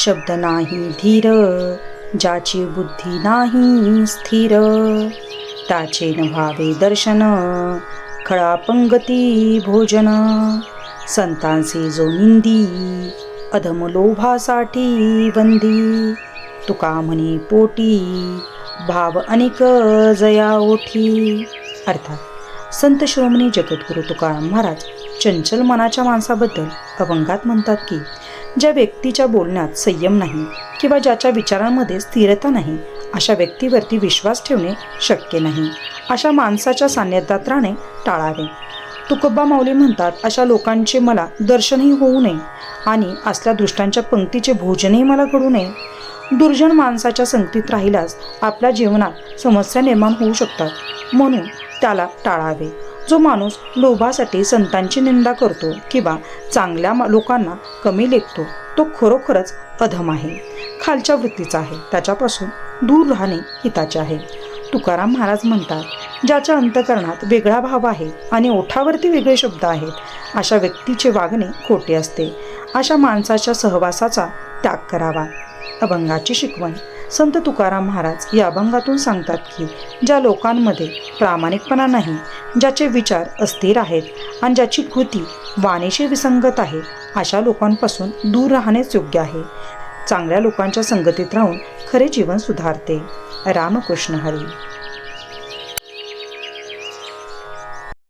शब्द नाही धीर ज्याची बुद्धी नाही स्थिर. त्याचे न व्हावे दर्शन खळा पंगती भोजन. संतांचे जो निंदी अधम लोभासाठी वंदी. तुका म्हणे पोटी भाव अनेक जया ओठी. अर्थात संत शिरोमणी जगद्गुरु तुकाराम महाराज चंचल मनाच्या माणसाबद्दल अभंगात म्हणतात की ज्या व्यक्तीच्या बोलण्यात संयम नाही किंवा ज्याच्या विचारांमध्ये स्थिरता नाही अशा व्यक्तीवरती विश्वास ठेवणे शक्य नाही. अशा माणसाच्या सान्निध्यात राहणे टाळावे. तुकोबा माऊली म्हणतात अशा लोकांचे मला दर्शनही होऊ नये आणि असल्या दृष्टांच्या पंक्तीचे भोजनही मला घडू नये. दुर्जन माणसाच्या संगतीत राहिल्यास आपल्या जीवनात समस्या निर्माण होऊ शकतात. म्हणून त्याला टाळावे. जो माणूस लोभासाठी संतांची निंदा करतो किंवा चांगल्या लोकांना कमी लेखतो तो खरोखरच अधम आहे. खालच्या वृत्तीचा आहे. त्याच्यापासून दूर राहणे हिताचे आहे. तुकाराम महाराज म्हणतात ज्याच्या अंतकरणात वेगळा भाव आहे आणि ओठावरती वेगळे शब्द आहेत अशा व्यक्तीचे वागणे खोटे असते. अशा माणसाच्या सहवासाचा त्याग करावा. अभंगाची शिकवण संत तुकाराम महाराज या अभंगातून सांगतात की ज्या लोकांमध्ये प्रामाणिकपणा नाही ज्याचे विचार अस्थिर आहेत आणि ज्याची कृती वाणीशी विसंगत आहे अशा लोकांपासून दूर राहणेच योग्य आहे. चांगल्या लोकांच्या संगतीत राहून खरे जीवन सुधारते. रामकृष्ण हरी.